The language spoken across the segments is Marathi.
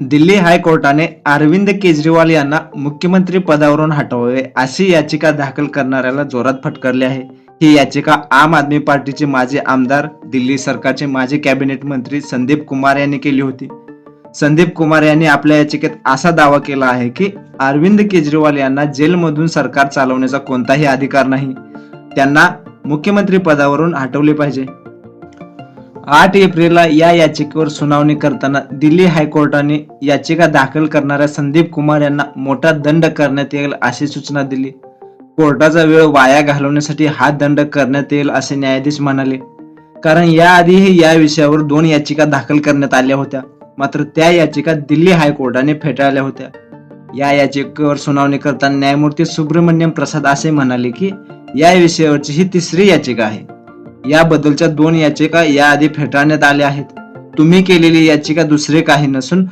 दिल्ली हायकोर्टाने अरविंद केजरीवाल यांना मुख्यमंत्री पदावरून हटवावे अशी याचिका दाखल करणाऱ्याला जोरात फटकारली आहे. ही याचिका आम आदमी पार्टीचे माजी आमदार दिल्ली सरकारचे माजी कॅबिनेट मंत्री संदीप कुमार यांनी केली होती. संदीप कुमार यांनी आपल्या याचिकेत असा दावा केला आहे की अरविंद केजरीवाल यांना जेलमधून सरकार चालवण्याचा कोणताही अधिकार नाही. त्यांना मुख्यमंत्री पदावरून हटवले पाहिजे. आठ एप्रिलला या याचिकेवर सुनावणी करताना दिल्ली हायकोर्टाने याचिका दाखल करणाऱ्या संदीप कुमार यांना मोठा दंड करण्यात येईल अशी सूचना दिली. कोर्टाचा वेळ वाया घालवण्यासाठी हा दंड करण्यात येईल असे न्यायाधीश म्हणाले. कारण याआधीही या विषयावर दोन याचिका दाखल करण्यात आल्या होत्या. मात्र त्या याचिका दिल्ली हायकोर्टाने फेटाळल्या होत्या. या याचिकेवर सुनावणी करताना न्यायमूर्ती सुब्रमण्यम प्रसाद असे म्हणाले की या विषयावरची ही तिसरी याचिका आहे. याबद्दलच्या दोन याचिका याआधी फेटाळण्यात आल्या आहेत. तुम्ही केलेली याचिका दुसरे काही नसून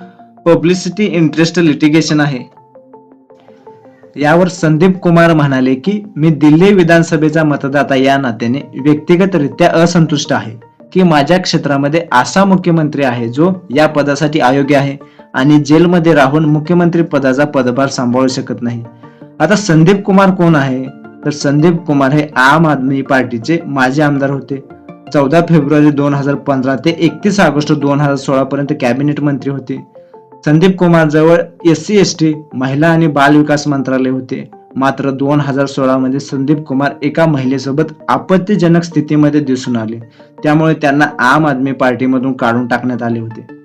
पब्लिसिटी इंटरेस्ट लिटिगेशन आहे. यावर संदीप कुमार म्हणाले की मी दिल्ली विधानसभेचा मतदाता या नात्याने व्यक्तिगतरित्या असंतुष्ट आहे की माझ्या क्षेत्रामध्ये असा मुख्यमंत्री आहे जो या पदासाठी अयोग्य आहे आणि जेलमध्ये राहून मुख्यमंत्री पदाचा पदभार सांभाळू शकत नाही. आता संदीप कुमार कोण आहे? तर संदीप कुमार हे आम आदमी पार्टीचे माजी आमदार होते. चौदा फेब्रुवारी दोन हजार पंधरा ते एकतीस ऑगस्ट दोन हजार सोळा पर्यंत कॅबिनेट मंत्री होते. संदीप कुमार जवळ एस सी एस टी महिला आणि बाल विकास मंत्रालय होते. मात्र दोन हजार सोळा मध्ये संदीप कुमार एका महिलेसोबत आपत्तीजनक स्थितीमध्ये दिसून आले. त्यामुळे त्यांना आम आदमी पार्टीमधून काढून टाकण्यात आले होते.